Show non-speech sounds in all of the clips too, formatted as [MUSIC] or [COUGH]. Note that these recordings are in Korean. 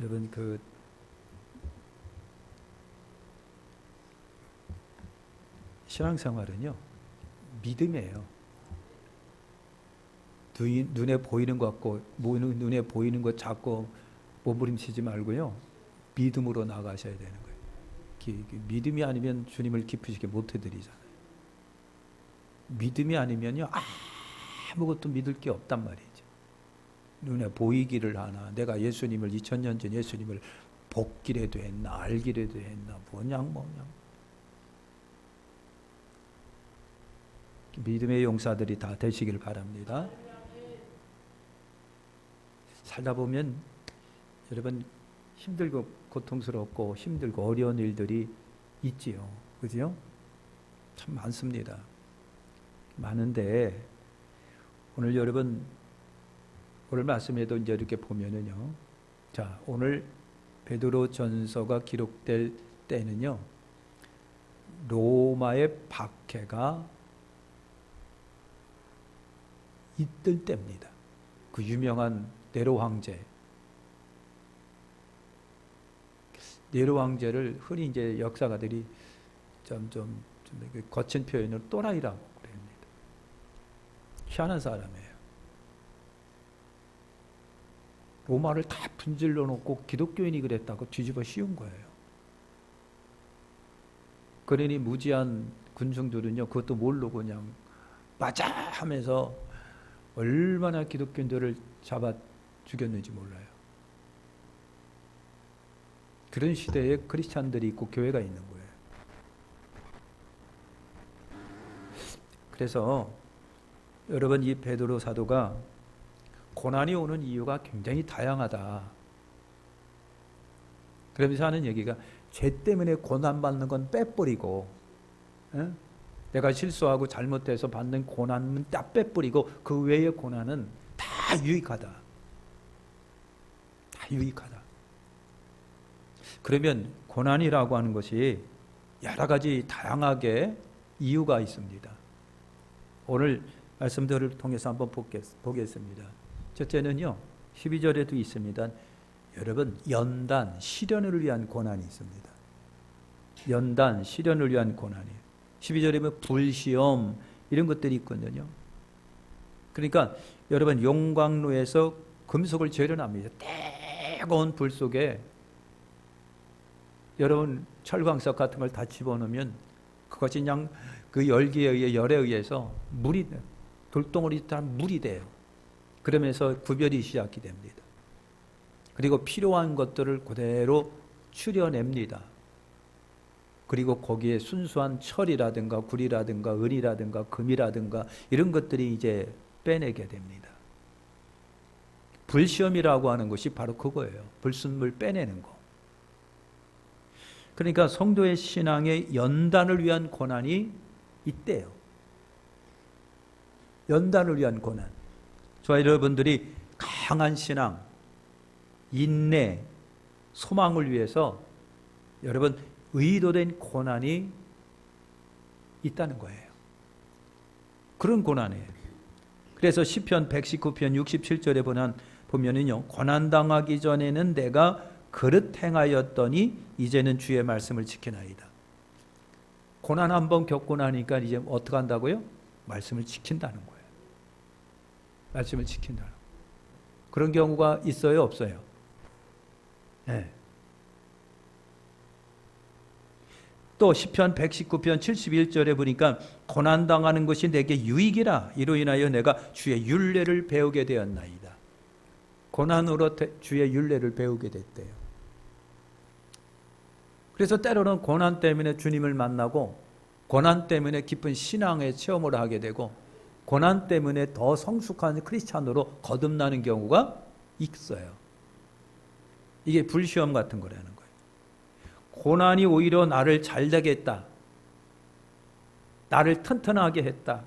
여러분 그 신앙생활은요 믿음이에요. 눈에 보이는 것 같고 뭐- 눈에 보이는 것 잡고 몸부림치지 말고요 믿음으로 나가셔야 되는 거예요. 믿음이 아니면 주님을 기쁘시게 못 해드리잖아요. 믿음이 아니면요 아무것도 믿을 게 없단 말이죠. 눈에 보이기를 하나 내가 예수님을 2000년 전 예수님을 복기라도 했나 알기라도 했나 뭐냥 뭐냥 믿음의 용사들이 다 되시길 바랍니다. 살다 보면 여러분 힘들고 고통스럽고 힘들고 어려운 일들이 있지요. 그죠? 참 많습니다. 많은데 오늘 여러분 오늘 말씀에도 이제 이렇게 보면은요. 자, 오늘 베드로 전서가 기록될 때는요. 로마의 박해가 있을 때입니다. 그 유명한 네로 황제. 네로 황제를 흔히 이제 역사가들이 좀, 좀, 거친 표현으로 또라이라고 그럽니다. 희한한 사람이에요. 로마를 다 분질러 놓고 기독교인이 그랬다고 뒤집어 씌운 거예요. 그러니 무지한 군중들은요, 그것도 모르고 그냥 맞아 하면서 얼마나 기독교인들을 잡아 죽였는지 몰라요. 그런 시대에 크리스찬들이 있고 교회가 있는 거예요. 그래서 여러분 이 베드로 사도가 고난이 오는 이유가 굉장히 다양하다. 그러면서 하는 얘기가 죄 때문에 고난 받는 건 빼버리고 에? 내가 실수하고 잘못해서 받는 고난은 다 빼버리고 그 외의 고난은 다 유익하다. 다 유익하다. 그러면 고난이라고 하는 것이 여러 가지 다양하게 이유가 있습니다. 오늘 말씀들을 통해서 한번 보겠습니다. 첫째는요, 12절에도 있습니다. 여러분, 연단, 시련을 위한 고난이 있습니다. 연단, 시련을 위한 고난이. 12절에 보면 불시험, 이런 것들이 있거든요. 그러니까 여러분, 용광로에서 금속을 재련합니다. 뜨거운 불 속에 여러분, 철광석 같은 걸 다 집어넣으면 그것이 그냥 그 열기에 의해 열에 의해서 물이 돌덩어리 다 물이 돼요. 그러면서 구별이 시작이 됩니다. 그리고 필요한 것들을 그대로 추려냅니다. 그리고 거기에 순수한 철이라든가 구리라든가 은이라든가 금이라든가 이런 것들이 이제 빼내게 됩니다. 불시험이라고 하는 것이 바로 그거예요. 불순물 빼내는 거. 그러니까 성도의 신앙의 연단을 위한 고난이 있대요. 연단을 위한 고난. 저와 여러분들이 강한 신앙, 인내, 소망을 위해서 여러분 의도된 고난이 있다는 거예요. 그런 고난이에요. 그래서 시편 119편 67절에 보면 보면은요. 고난 당하기 전에는 내가 그릇 행하였더니 이제는 주의 말씀을 지키나이다. 고난 한 번 겪고 나니까 이제 어떻게 한다고요? 말씀을 지킨다는 거예요. 말씀을 지킨다. 그런 경우가 있어요, 없어요? 네. 또 시편 119편 71절에 보니까 고난 당하는 것이 내게 유익이라 이로 인하여 내가 주의 윤례를 배우게 되었나이다. 고난으로 주의 윤례를 배우게 됐대요. 그래서 때로는 고난 때문에 주님을 만나고 고난 때문에 깊은 신앙의 체험을 하게 되고 고난 때문에 더 성숙한 크리스찬으로 거듭나는 경우가 있어요. 이게 불시험 같은 거라는 거예요. 고난이 오히려 나를 잘되게 했다. 나를 튼튼하게 했다.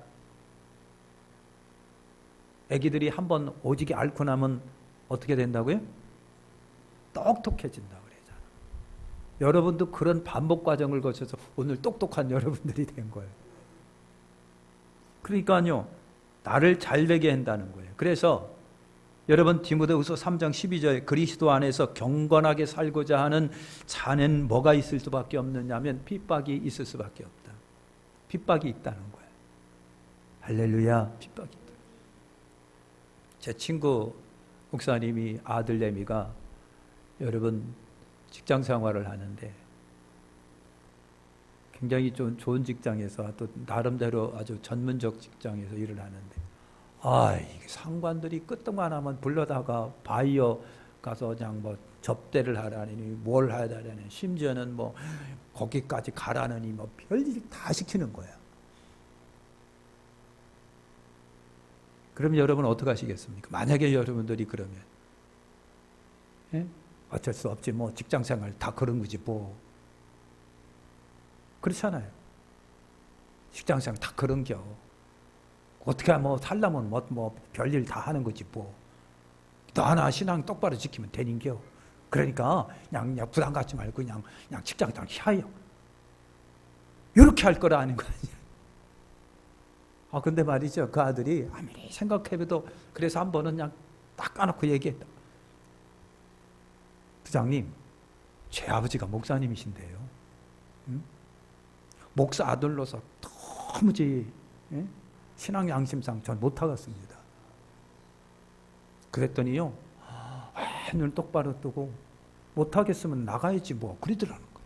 아기들이 한 번 오지게 앓고 나면 어떻게 된다고요? 똑똑해진다 그러잖아. 여러분도 그런 반복 과정을 거쳐서 오늘 똑똑한 여러분들이 된 거예요. 그러니까요, 나를 잘 되게 한다는 거예요. 그래서 여러분 디모데후서 3장 12절에 그리스도 안에서 경건하게 살고자 하는 자는 뭐가 있을 수밖에 없느냐면 핍박이 있을 수밖에 없다. 핍박이 있다는 거예요. 할렐루야, 핍박이 있다. 제 친구 목사님이 아들 내미가 여러분 직장 생활을 하는데 굉장히 좀 좋은 직장에서 또 나름대로 아주 전문적 직장에서 일을 하는데 아, 이게 상관들이 끄떡만하면 불러다가 바이어 가서 그냥 뭐 접대를 하라니 뭘 하라니 심지어는 뭐 거기까지 가라느니 뭐 별일 다 시키는 거야. 그럼 여러분 어떻게 하시겠습니까? 만약에 여러분들이 그러면 예? 어쩔 수 없지 뭐 직장 생활 다 그런 거지 뭐 그렇잖아요. 직장 생활 다 그런 겨. 어떻게 뭐 살려면 뭐, 뭐 별일 다 하는 거지 뭐. 너 하나 신앙 똑바로 지키면 되는겨. 그러니까 그냥, 그냥 부담 갖지 말고 그냥 그냥 직장 다 샤요. 이렇게 할 거라 하는 거 아니야. 아 근데 말이죠 그 아들이 아무리 생각해도 그래서 한 번은 그냥 딱 까놓고 얘기했다. 부장님, 제 아버지가 목사님이신데요. 응? 목사 아들로서 도무지 예? 신앙 양심상 전 못하겠습니다. 그랬더니요, 아, 눈 똑바로 뜨고 못하겠으면 나가야지 뭐 그러더라는 거.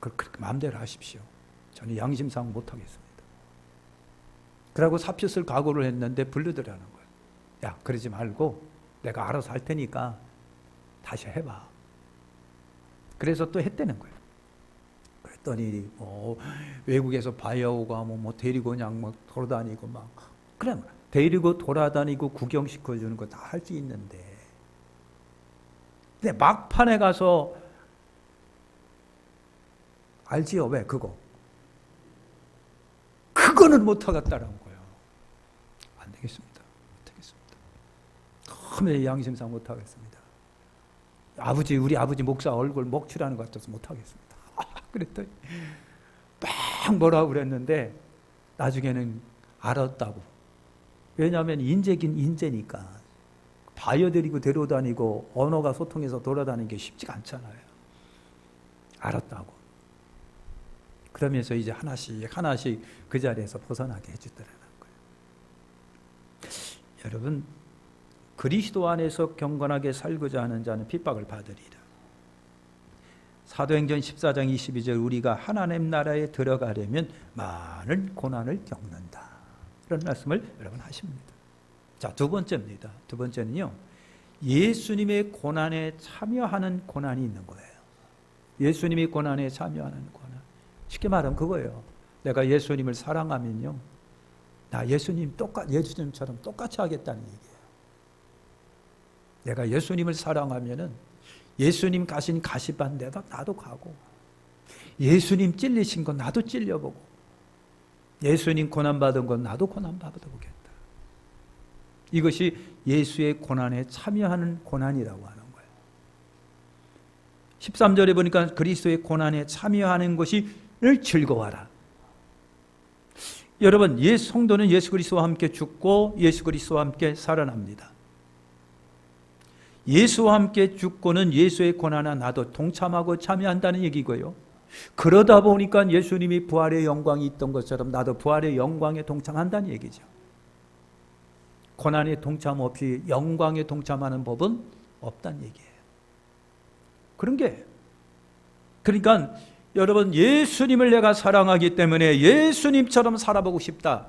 그 그렇게 마음대로 하십시오. 저는 양심상 못하겠습니다. 그러고 사표 쓸 각오를 했는데 부르더라는 거예요. 야, 그러지 말고 내가 알아서 할 테니까 다시 해봐. 그래서 또 했다는 거예요. 그랬더니 뭐 외국에서 바이오가 뭐, 뭐 데리고 그냥 막 돌아다니고 막. 그냥 데리고 돌아다니고 구경시켜 주는 거 다 할 수 있는데. 근데 막판에 가서 알지요? 왜? 그거. 그거는 못 하겠다라는 거예요. 안 되겠습니다. 못 하겠습니다. 너무 양심상 못 하겠습니다. 아버지 우리 아버지 목사 얼굴 먹칠하는 것 같아서 못 하겠습니다 그랬더니 막 뭐라 그랬는데 나중에는 알았다고. 왜냐하면 인재긴 인재니까 바이어들이고 데려다니고 언어가 소통해서 돌아다니는 게 쉽지가 않잖아요. 알았다고. 그러면서 이제 하나씩 하나씩 그 자리에서 벗어나게 해주더라는 거예요. 여러분 그리스도 안에서 경건하게 살고자 하는 자는 핍박을 받으리라. 사도행전 14장 22절 우리가 하나님 나라에 들어가려면 많은 고난을 겪는다. 이런 말씀을 여러분 하십니다. 자, 두 번째입니다. 두 번째는요. 예수님의 고난에 참여하는 고난이 있는 거예요. 예수님이 고난에 참여하는 고난. 쉽게 말하면 그거예요. 내가 예수님을 사랑하면요. 나 예수님 똑같 예수님처럼 똑같이 하겠다는 얘기예요. 내가 예수님을 사랑하면은 예수님 가신 가시반 데다 나도 가고 예수님 찔리신 건 나도 찔려보고 예수님 고난받은 건 나도 고난받아보겠다. 이것이 예수의 고난에 참여하는 고난이라고 하는 거예요. 13절에 보니까 그리스도의 고난에 참여하는 것이 늘 즐거워하라. 여러분, 예수 성도는 예수 그리스도와 함께 죽고 예수 그리스도와 함께 살아납니다. 예수와 함께 죽고는 예수의 고난에 나도 동참하고 참여한다는 얘기고요. 그러다 보니까 예수님이 부활의 영광이 있던 것처럼 나도 부활의 영광에 동참한다는 얘기죠. 고난에 동참 없이 영광에 동참하는 법은 없다는 얘기예요. 그런 게 그러니까 여러분 예수님을 내가 사랑하기 때문에 예수님처럼 살아보고 싶다.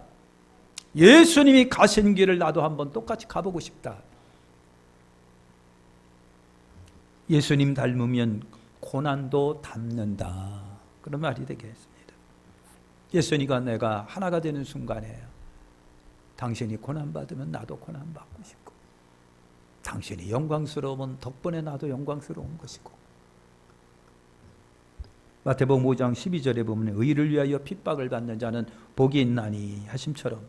예수님이 가신 길을 나도 한번 똑같이 가보고 싶다. 예수님 닮으면 고난도 닮는다. 그런 말이 되겠습니다. 예수님과 내가 하나가 되는 순간에 당신이 고난받으면 나도 고난받고 싶고 당신이 영광스러우면 덕분에 나도 영광스러운 것이고 마태복음 5장 12절에 보면 의를 위하여 핍박을 받는 자는 복이 있나니 하심처럼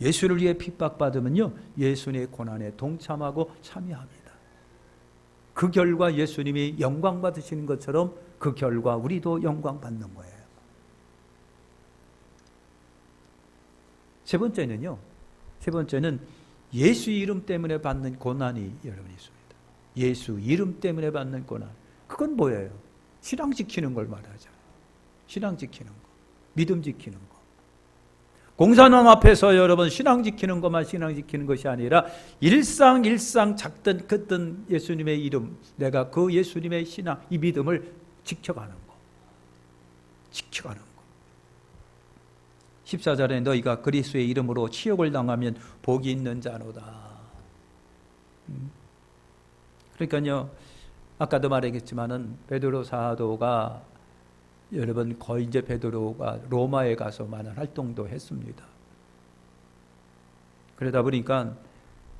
예수를 위해 핍박받으면요 예수님의 고난에 동참하고 참여합니다. 그 결과 예수님이 영광 받으시는 것처럼 그 결과 우리도 영광 받는 거예요. 세 번째는요. 세 번째는 예수 이름 때문에 받는 고난이 여러분 있습니다. 예수 이름 때문에 받는 고난. 그건 뭐예요? 신앙 지키는 걸 말하잖아요. 신앙 지키는 거. 믿음 지키는 거. 공산왕 앞에서 여러분 신앙 지키는 것만 신앙 지키는 것이 아니라 일상 일상 작든 크든 예수님의 이름 내가 그 예수님의 신앙 이 믿음을 지켜가는 거. 지켜가는 거. 14절에 너희가 그리스도의 이름으로 치욕을 당하면 복이 있는 자로다. 음. 그러니까요. 아까도 말했겠지만은 베드로 사도가 여러분 거의 이제 베드로가 로마에 가서 많은 활동도 했습니다. 그러다 보니까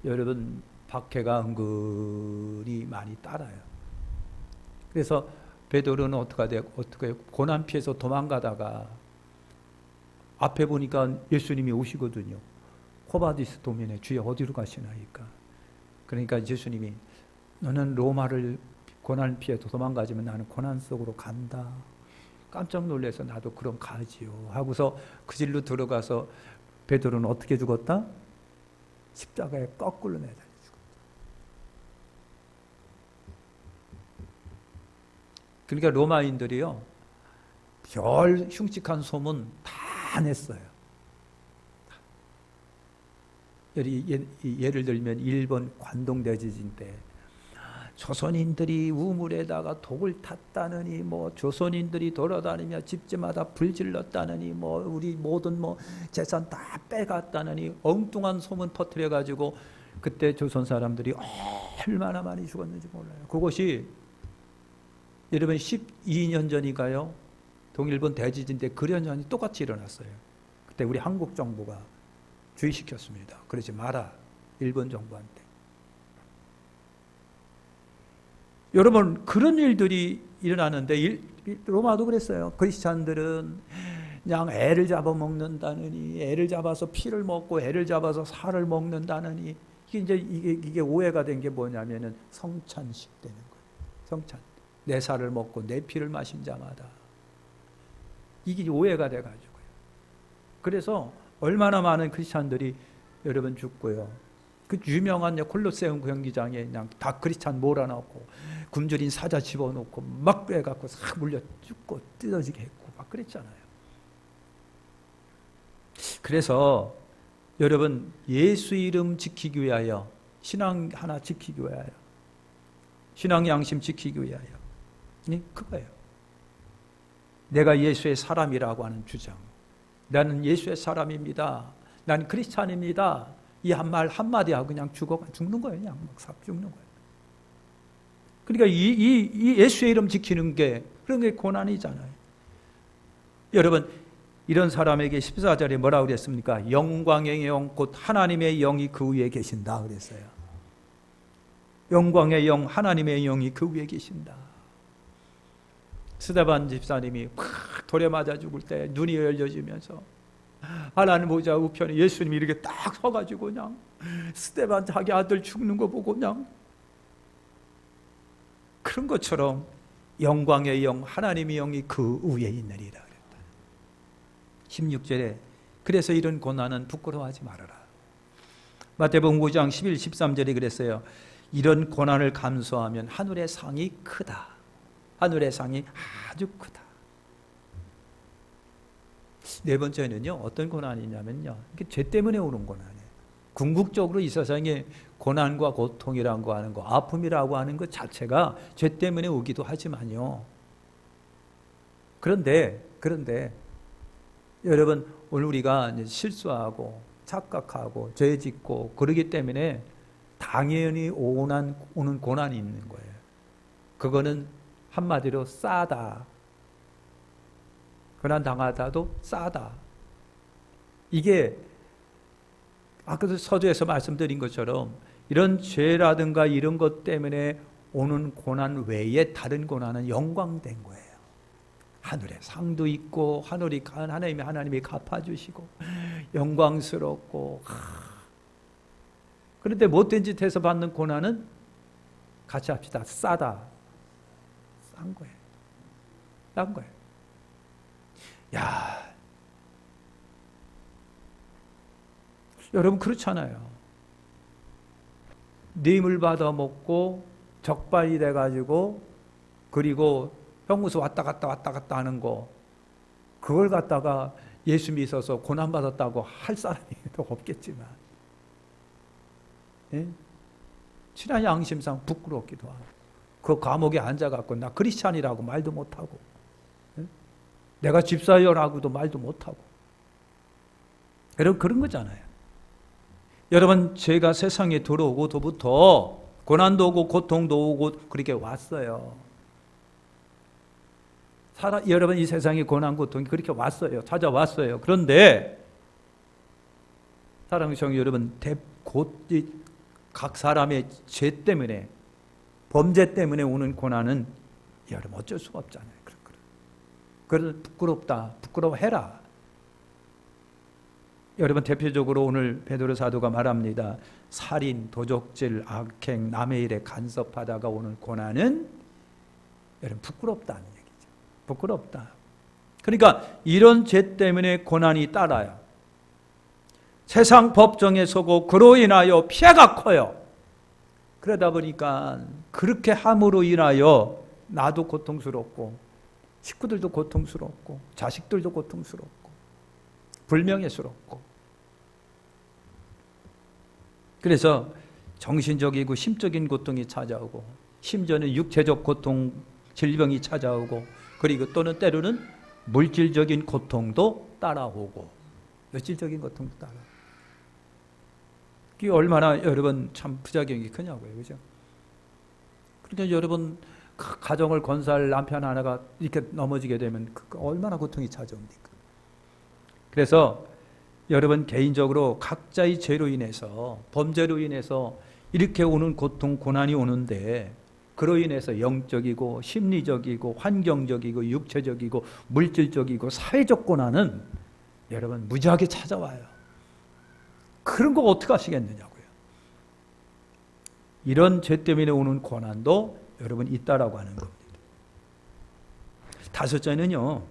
여러분 박해가 은근히 많이 따라요. 그래서 베드로는 어떻게 돼 어떻게 고난 피해서 도망가다가 앞에 보니까 예수님이 오시거든요. 코바디스 도면에 주여 어디로 가시나이까. 그러니까 예수님이 너는 로마를 고난 피해서 도망가지만 나는 고난 속으로 간다. 깜짝 놀라서 나도 그럼 가지요. 하고서 그 길로 들어가서 베드로는 어떻게 죽었다? 십자가에 거꾸로 내달려 죽었다. 그러니까 로마인들이요. 별 흉측한 소문 다 냈어요. 예를 들면 일본 관동 대지진 때 조선인들이 우물에다가 독을 탔다느니 뭐 조선인들이 돌아다니며 집집마다 불 질렀다느니 뭐 우리 모든 뭐 재산 다 빼갔다느니 엉뚱한 소문 퍼뜨려 가지고 그때 조선 사람들이 얼마나 많이 죽었는지 몰라요. 그것이 여러분 12년 전인가요? 동일본 대지진 때 그련전이 똑같이 일어났어요. 그때 우리 한국 정부가 주의시켰습니다. 그러지 마라. 일본 정부한테. 여러분 그런 일들이 일어나는데 일, 로마도 그랬어요. 크리스찬들은 그냥 애를 잡아 먹는다느니 애를 잡아서 피를 먹고 애를 잡아서 살을 먹는다느니 이게 이제 이게, 이게 오해가 된 게 뭐냐면은 성찬식 되는 거예요. 성찬. 내 살을 먹고 내 피를 마신 자마다 이게 오해가 돼 가지고요. 그래서 얼마나 많은 크리스찬들이 여러분 죽고요. 그 유명한 콜로세움 경기장에 그냥 다 크리스찬 몰아넣고 굶주린 사자 집어넣고 막 빼갖고 싹 물려 죽고 뜯어지게 했고 막 그랬잖아요. 그래서 여러분 예수 이름 지키기 위하여 신앙 하나 지키기 위하여 신앙 양심 지키기 위하여 네, 그거예요. 내가 예수의 사람이라고 하는 주장. 나는 예수의 사람입니다. 난 크리스찬입니다. 이 한 말 한마디 하고 그냥 죽어 죽는 거예요. 그냥 막삽 죽는 거예요. 그러니까 이, 이, 이 예수의 이름 지키는 게 그런 게 고난이잖아요. 여러분 이런 사람에게 14절에 뭐라고 그랬습니까? 영광의 영, 곧 하나님의 영이 그 위에 계신다 그랬어요. 영광의 영, 하나님의 영이 그 위에 계신다. 스데반 집사님이 팍 돌에 맞아 죽을 때 눈이 열려지면서 하나님 보자 우편에 예수님이 이렇게 딱 서가지고 그냥 스데반 자기 아들 죽는 거 보고 그냥 그런 것처럼 영광의 영 하나님의 영이 그 위에 있느니라 그랬다. 16절에 그래서 이런 고난은 부끄러워하지 말아라. 마태복음 5장 11, 13절에 그랬어요. 이런 고난을 감수하면 하늘의 상이 크다. 하늘의 상이 아주 크다. 네 번째는요, 어떤 고난이냐면요, 죄 때문에 오는 고난이에요. 궁극적으로 이 세상에 고난과 고통이라고 하는 거, 아픔이라고 하는 것 자체가 죄 때문에 오기도 하지만요. 그런데, 그런데, 여러분, 오늘 우리가 실수하고, 착각하고, 죄 짓고, 그러기 때문에 당연히 오는 고난이 있는 거예요. 그거는 한마디로 싸다. 고난 당하다도 싸다. 이게 아까도 서두에서 말씀드린 것처럼 이런 죄라든가 이런 것 때문에 오는 고난 외에 다른 고난은 영광된 거예요. 하늘에 상도 있고 하늘이 하나님이 하나님이 갚아주시고 영광스럽고 그런데 못된 짓 해서 받는 고난은 같이 합시다 싸다 싼 거예요. 싼 거예요. 야, 여러분 그렇잖아요. 뇌물 받아 먹고 적발이 돼 가지고 그리고 형무소 왔다 갔다 왔다 갔다 하는 거 그걸 갖다가 예수 믿어서 고난 받았다고 할 사람이 더 [LAUGHS] 없겠지만 예? 친한 양심상 부끄럽기도 하고 그 감옥에 앉아 갖고 나 크리스찬이라고 말도 못하고 예? 내가 집사여라고도 말도 못하고 여러분 그런 거잖아요. 여러분 제가 세상에 들어오고도부터 고난도 오고 고통도 오고 그렇게 왔어요. 살아, 여러분 이 세상에 고난 고통이 그렇게 왔어요. 찾아왔어요. 그런데 사랑하는 성 여러분 대, 곧, 이, 각 사람의 죄 때문에 범죄 때문에 오는 고난은 여러분 어쩔 수가 없잖아요. 그래서 부끄럽다. 부끄러워해라. 여러분 대표적으로 오늘 베드로 사도가 말합니다. 살인, 도적질, 악행, 남의 일에 간섭하다가 오는 고난은 여러분 부끄럽다는 얘기죠. 부끄럽다. 그러니까 이런 죄 때문에 고난이 따라요. 세상 법정에 서고 그로 인하여 피해가 커요. 그러다 보니까 그렇게 함으로 인하여 나도 고통스럽고 식구들도 고통스럽고 자식들도 고통스럽고 불명예스럽고. 그래서 정신적이고 심적인 고통이 찾아오고 심지어는 육체적 고통 질병이 찾아오고 그리고 또는 때로는 물질적인 고통도 따라오고. 물질적인 고통도 따라오고. 이게 얼마나 여러분 참 부작용이 크냐고요. 그죠? 그러니까 여러분 그 가정을 건설 남편 하나가 이렇게 넘어지게 되면 그 얼마나 고통이 찾아옵니까 그래서 여러분 개인적으로 각자의 죄로 인해서 범죄로 인해서 이렇게 오는 고통 고난이 오는데 그로 인해서 영적이고 심리적이고 환경적이고 육체적이고 물질적이고 사회적 고난은 여러분 무지하게 찾아와요. 그런 거 어떻게 하시겠느냐고요. 이런 죄 때문에 오는 고난도 여러분 있다라고 하는 겁니다. 다섯째는요.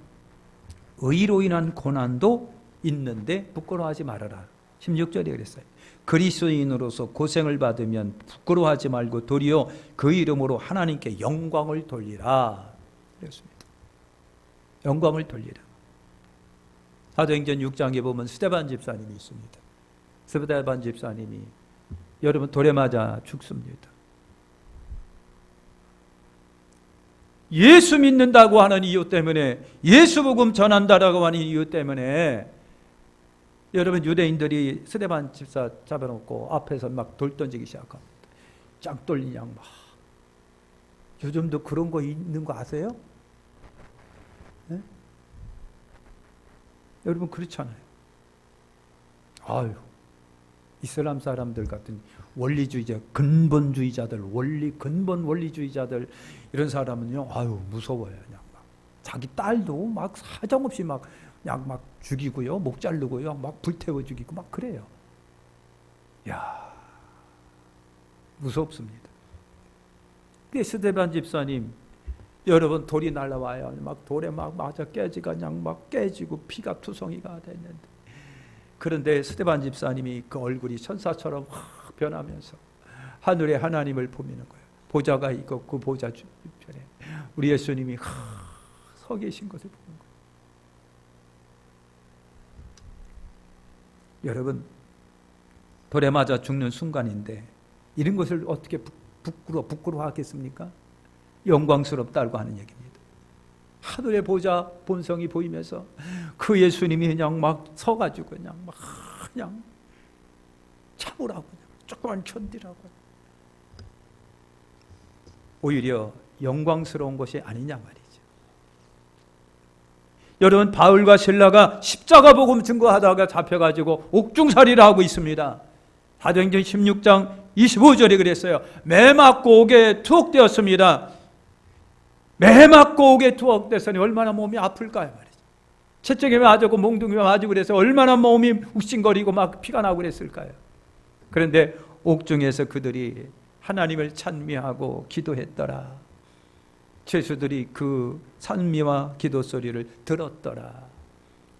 의로 인한 고난도 있는데 부끄러워하지 말아라. 16절에 그랬어요. 그리스도인으로서 고생을 받으면 부끄러워하지 말고 도리어 그 이름으로 하나님께 영광을 돌리라. 그랬습니다. 영광을 돌리라. 사도행전 6장에 보면 스테반 집사님이 있습니다. 스테반 집사님이 여러분 돌에 맞아 죽습니다. 예수 믿는다고 하는 이유 때문에 예수 복음 전한다라고 하는 이유 때문에 여러분 유대인들이 스데반 집사 잡아놓고 앞에서 막 돌 던지기 시작합니다. 짱 돌린 양 막. 요즘도 그런 거 있는 거 아세요? 네? 여러분 그렇잖아요. 아유 이슬람 사람들 같은 원리주의자, 근본주의자들, 원리 근본 원리주의자들 이런 사람은요, 아유 무서워요, 그냥 막 자기 딸도 막 사정없이 막 그냥 막 죽이고요, 목 자르고요, 막 불태워 죽이고 막 그래요. 야 무섭습니다. 그 스데반 집사님 여러분 돌이 날라와요. 막 돌에 막 맞아 깨지가 그냥 막 깨지고 피가 투성이가 됐는데 그런데 스데반 집사님이 그 얼굴이 천사처럼 확 변하면서 하늘에 하나님을 보미는 거예요. 보좌가 있고 그 보좌 주변에 우리 예수님이 서 계신 것을 보는 거예요. 여러분 돌에 맞아 죽는 순간인데 이런 것을 어떻게 부끄러 부끄러워하겠습니까? 영광스럽다고 하는 얘기입니다. 하늘의 보좌 본성이 보이면서 그 예수님이 그냥 막 서가지고 그냥 막 그냥 참으라고 그냥 조금만 견디라고 오히려 영광스러운 것이 아니냐 말이죠. 여러분 바울과 신라가 십자가 복음 증거하다가 잡혀가지고 옥중살이를 하고 있습니다. 사도행전 16장 25절에 그랬어요. 매 맞고 옥에 투옥되었습니다. 매 맞고 옥에 투옥돼서니 얼마나 몸이 아플까요 말이죠. 채찍에 맞고 몽둥이에 맞고 그래서 얼마나 몸이 욱신거리고 막 피가 나고 그랬을까요. 그런데 옥중에서 그들이 하나님을 찬미하고 기도했더라. 죄수들이 그 찬미와 기도 소리를 들었더라.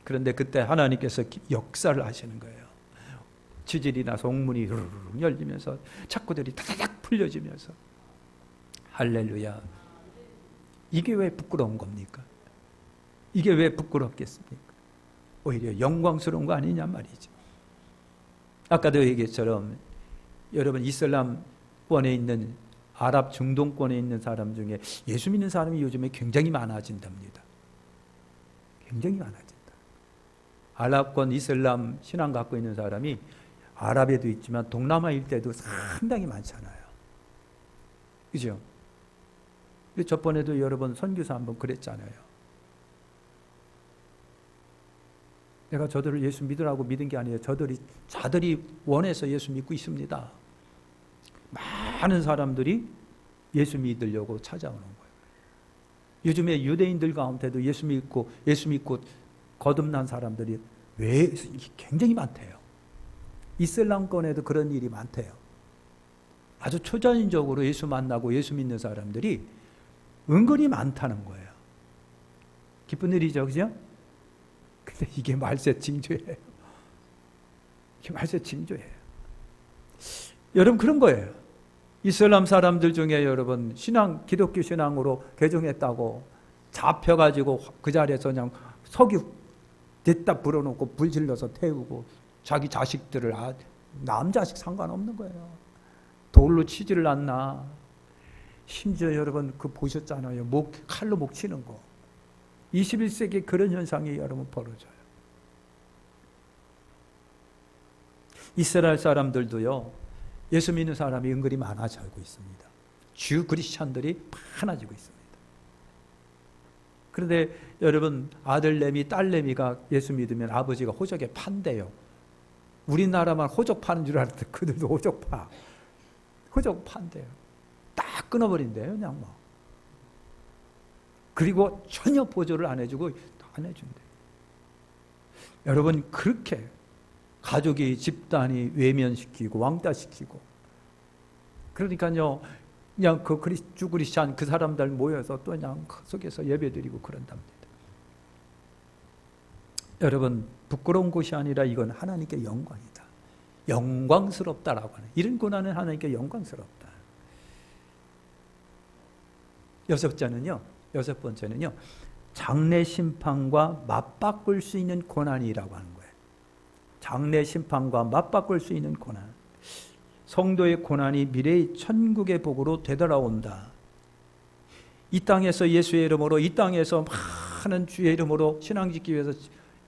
그런데 그때 하나님께서 역사를 하시는 거예요. 지질이나 송문이 흐르륵 열리면서 착구들이 다다닥 풀려지면서 할렐루야. 이게 왜 부끄러운 겁니까? 이게 왜 부끄럽겠습니까? 오히려 영광스러운 거 아니냐 말이죠. 아까도 얘기했처럼 여러분 이슬람권에 있는 아랍 중동권에 있는 사람 중에 예수 믿는 사람이 요즘에 굉장히 많아진답니다. 굉장히 많아진다. 아랍권 이슬람 신앙 갖고 있는 사람이 아랍에도 있지만 동남아 일대도 상당히 많잖아요. 그죠? 저번에도 여러 번 선교사 한번 그랬잖아요. 내가 저들을 예수 믿으라고 믿은 게 아니에요. 저들이 자들이 원해서 예수 믿고 있습니다. 많은 사람들이 예수 믿으려고 찾아오는 거예요. 요즘에 유대인들 가운데도 예수 믿고 예수 믿고 거듭난 사람들이 왜 굉장히 많대요. 이슬람권에도 그런 일이 많대요. 아주 초전인적으로 예수 만나고 예수 믿는 사람들이 은근히 많다는 거예요. 기쁜 일이죠, 그죠? 근데 이게 말세 징조예요. 이게 말세 징조예요. 여러분 그런 거예요. 이슬람 사람들 중에 여러분 신앙 기독교 신앙으로 개종했다고 잡혀가지고 그 자리에서 그냥 석유 댔다 불어놓고 불 질러서 태우고 자기 자식들을 아, 남 자식 상관없는 거예요. 돌로 치지를 않나. 심지어 여러분 그 보셨잖아요. 목 칼로 목 치는 거. 21세기 그런 현상이 여러분 벌어져요. 이스라엘 사람들도요. 예수 믿는 사람이 은근히 많아지고 있습니다. 주 크리스천들이 많아지고 있습니다. 그런데 여러분 아들 내미 딸 내미가 예수 믿으면 아버지가 호적에 판대요. 우리나라만 호적 파는 줄 알았는데 그들도 호적 파. 호적 판대요. 딱 끊어버린대요, 그냥 뭐. 그리고 전혀 보조를 안 해주고 안 해준대. 여러분 그렇게 가족이 집단이 외면시키고 왕따시키고 그러니까요 그냥 그 그리스 주 그리스찬 그 사람들 모여서 또 그냥 그 속에서 예배드리고 그런답니다. 여러분 부끄러운 것이 아니라 이건 하나님께 영광이다. 영광스럽다라고 하는 이런 고난은 하나님께 영광스럽다. 여섯 번째는요. 여섯 번째는요. 장래 심판과 맞바꿀 수 있는 고난이라고 하는 거예요. 장래 심판과 맞바꿀 수 있는 고난. 성도의 고난이 미래의 천국의 복으로 되돌아온다. 이 땅에서 예수의 이름으로 이 땅에서 많은 주의 이름으로 신앙 짓기 위해서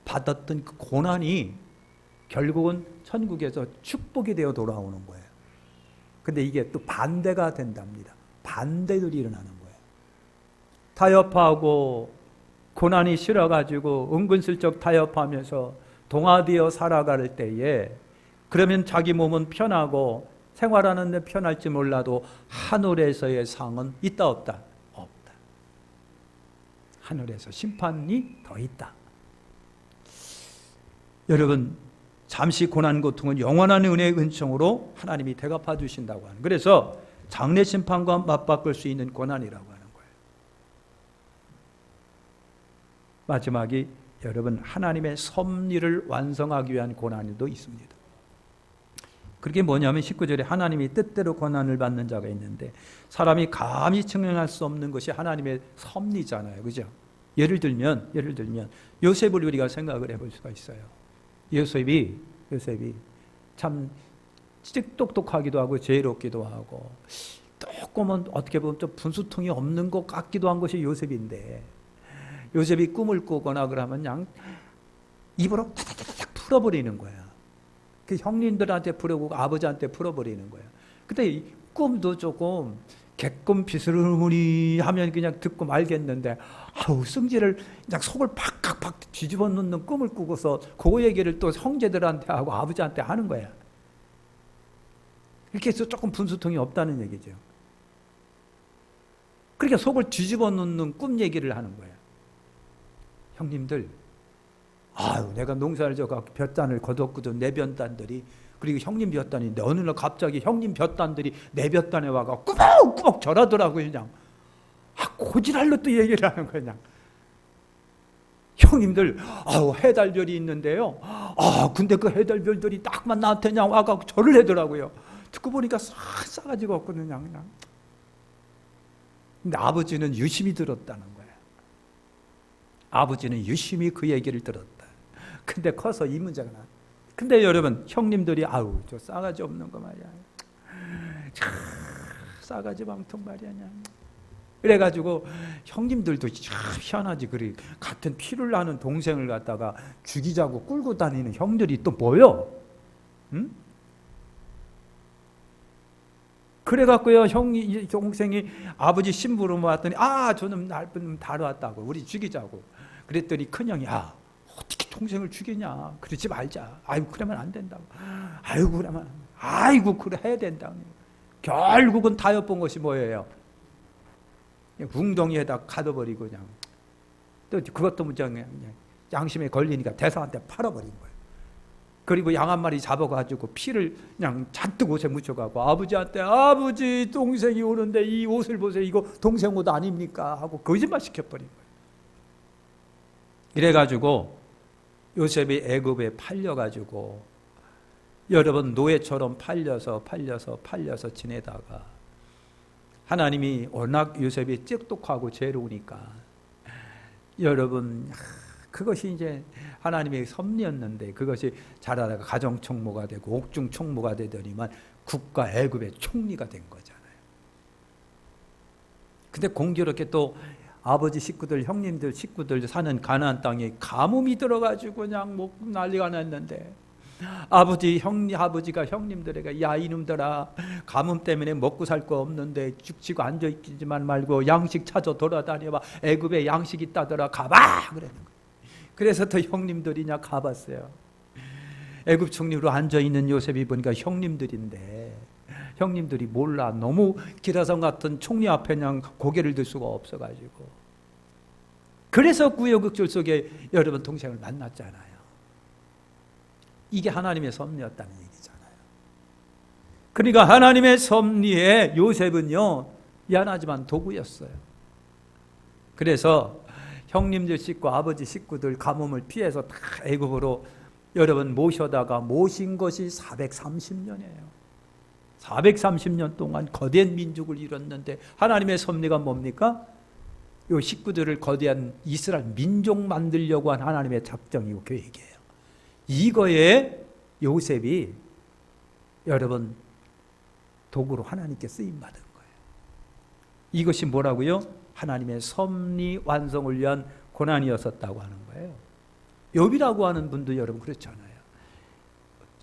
받았던 그 고난이 결국은 천국에서 축복이 되어 돌아오는 거예요. 근데 이게 또 반대가 된답니다. 반대들이 일어나는 거예요. 타협하고 고난이 싫어가지고 은근슬쩍 타협하면서 동화되어 살아갈 때에 그러면 자기 몸은 편하고 생활하는 데 편할지 몰라도 하늘에서의 상은 있다 없다? 없다. 하늘에서 심판이 더 있다. 여러분 잠시 고난 고통은 영원한 은혜의 은총으로 하나님이 대갚아 주신다고 하는. 그래서 장래 심판과 맞바꿀 수 있는 고난이라고 하는 거예요. 마지막이 여러분 하나님의 섭리를 완성하기 위한 고난도 있습니다. 그게 뭐냐면 19절에 하나님이 뜻대로 고난을 받는 자가 있는데 사람이 감히 증명할 수 없는 것이 하나님의 섭리잖아요. 그죠? 예를 들면 예를 들면 요셉을 우리가 생각을 해볼 수가 있어요. 요셉이 요셉이 참 똑똑하기도 하고 지혜롭기도 하고 조금은 어떻게 보면 좀 분수통이 없는 것 같기도 한 것이 요셉인데 요셉이 꿈을 꾸거나 그러면 그냥 입으로 타닥타닥 풀어버리는 거야. 그 형님들한테 풀어보고 아버지한테 풀어버리는 거야. 이 꿈도 조금 개꿈 비스무리 하면 그냥 듣고 말겠는데 아우 승질을 그냥 속을 팍팍팍 뒤집어 놓는 꿈을 꾸고서 그 얘기를 또 형제들한테 하고 아버지한테 하는 거야. 이렇게 해서 조금 분수통이 없다는 얘기죠. 그러니까 속을 뒤집어 놓는 꿈 얘기를 하는 거야. 형님들, 아유, 내가 농사를 져가 볕단을 거뒀거든, 내 볕단들이. 그리고 형님 볕단인데, 어느 날 갑자기 형님 볕단들이 내 볕단에 와가 꾸벅꾸벅 절하더라고요, 그냥. 아, 고지랄로 또 얘기를 하는 거야, 그냥. 형님들 아우 해달별이 있는데요. 아 근데 그 해달별들이 딱만 나한테 그냥 와갖고 절을 하더라고요. 듣고 보니까 싹 싸가지가 없거든요. 그냥. 근데 아버지는 유심히 들었다는 거예요. 아버지는 유심히 그 얘기를 들었다. 근데 커서 이 문제가 나. 근데 여러분 형님들이 아우 저 싸가지 없는 거 말이야. 참 싸가지 방통 말이야. 그래가지고 형님들도 참 희한하지 그리 같은 피를 나는 동생을 갖다가 죽이자고 끌고 다니는 형들이 또 뭐요? 응? 그래갖고요 이 동생이 아버지 신부로 모았더니 아 저놈 나쁜 놈 다뤄왔다고 우리 죽이자고 그랬더니 큰형이 아 어떻게 동생을 죽이냐? 그러지 말자. 아이고 그러면 안 된다고. 아이고 그러면 아이고 그래 해야 된다고. 결국은 다 엿본 것이 뭐예요? 웅덩이에다 가둬버리고 그냥. 또 그것도 문제 그냥 양심에 걸리니까 대사한테 팔아버린 거예요. 그리고 양 한 마리 잡아가지고 피를 그냥 잔뜩 옷에 묻혀가고 아버지한테 아버지 동생이 오는데 이 옷을 보세요. 이거 동생 옷 아닙니까? 하고 거짓말 시켜버린 거예요. 이래가지고 요셉이 애굽에 팔려가지고 여러분 노예처럼 팔려서 팔려서 팔려서 지내다가 하나님이 워낙 요셉이 찌똑하고 죄로우니까 여러분 그것이 이제 하나님의 섭리였는데 그것이 자라다가 가정 총무가 되고 옥중 총무가 되더니만 국가 애굽의 총리가 된 거잖아요. 근데 공교롭게 또 아버지 식구들 형님들 식구들 사는 가나안 땅에 가뭄이 들어가지고 그냥 뭐 난리가 났는데 아버지 형 아버지가 형님들에게 야 이놈들아 가뭄 때문에 먹고 살 거 없는데 죽치고 앉아 있지만 말고 양식 찾아 돌아다녀봐 애굽에 양식 있다더라 가봐 거예요. 그래서 더 형님들이냐 가봤어요. 애굽 총리로 앉아 있는 요셉이 보니까 형님들인데 형님들이 몰라 너무 기라성 같은 총리 앞에 그냥 고개를 들 수가 없어가지고 그래서 구여극절 속에 여러분 동생을 만났잖아요. 이게 하나님의 섭리였다는 얘기잖아요. 그러니까 하나님의 섭리에 요셉은요 미안하지만 도구였어요. 그래서 형님들 식구, 아버지 식구들 가뭄을 피해서 다 애굽으로 여러분 모셔다가 모신 것이 430년이에요. 430년 동안 거대한 민족을 이뤘는데 하나님의 섭리가 뭡니까? 요 식구들을 거대한 이스라엘 민족 만들려고 한 하나님의 작정이고 계획이에요. 이거에 요셉이 여러분 도구로 하나님께 쓰임 받은 거예요. 이것이 뭐라고요? 하나님의 섭리 완성을 위한 고난이었었다고 하는 거예요. 욥이라고 하는 분도 여러분 그렇잖아요.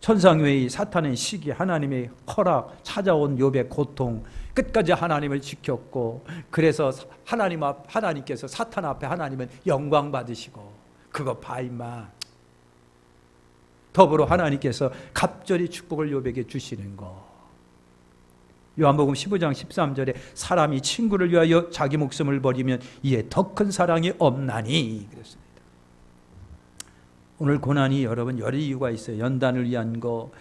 천상회의 사탄의 시기 하나님의 허락 찾아온 욥의 고통 끝까지 하나님을 지켰고 그래서 하나님 앞 하나님께서 사탄 앞에 하나님은 영광 받으시고 그거 봐 임마 더불어 하나님께서 갑절히 축복을 욥에게 주시는 거. 요한복음 15장 13절에 사람이 친구를 위하여 자기 목숨을 버리면 이에 더 큰 사랑이 없나니 그랬습니다. 오늘 고난이 여러분 여러 이유가 있어요. 연단을 위한 거,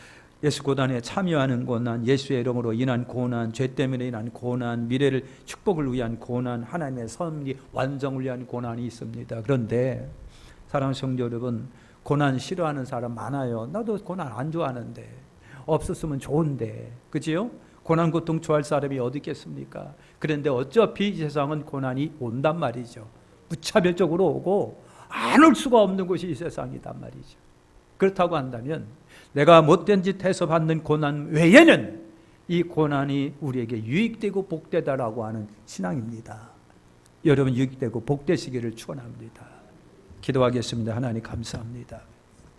예수 고난에 참여하는 고난, 예수의 이름으로 인한 고난, 죄 때문에 인한 고난, 미래를 축복을 위한 고난, 하나님의 섭리 완성을 위한 고난이 있습니다. 그런데 사랑 성도 여러분, 고난 싫어하는 사람 많아요. 나도 고난 안 좋아하는데 없었으면 좋은데, 그지요? 고난 고통 좋아할 사람이 어디 있겠습니까? 그런데 어차피 이 세상은 고난이 온단 말이죠. 무차별적으로 오고 안 올 수가 없는 곳이 이 세상이단 말이죠. 그렇다고 한다면 내가 못된 짓 해서 받는 고난 외에는 이 고난이 우리에게 유익되고 복되다라고 하는 신앙입니다. 여러분 유익되고 복되시기를 축원합니다. 기도하겠습니다. 하나님 감사합니다.